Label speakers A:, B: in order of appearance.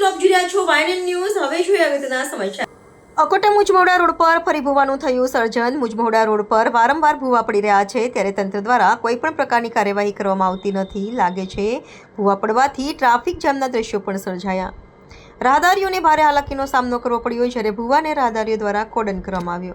A: રહ્યા છો વાયનન ન્યૂઝ. હવે જોઈએ અગત્યના સમાચાર. અકોટા મુજમોડા રોડ પર ફરી ભૂવાનું થયું સર્જન. મુજમોડા રોડ પર વારંવાર ભૂવા પડી રહ્યા છે. ત્યારે તંત્ર દ્વારા કોઈ પણ પ્રકારની કાર્યવાહી કરવામાં આવતી નથી. લાગે છે, ભૂવા પડવાથી ટ્રાફિક જામના દ્રશ્યો પણ સર્જાયા. રાહદારીઓને ભારે હાલાકીનો સામનો કરવો પડ્યો, જ્યારે ભૂવાને રાહદારીઓ દ્વારા કોડન કરવામાં આવ્યો.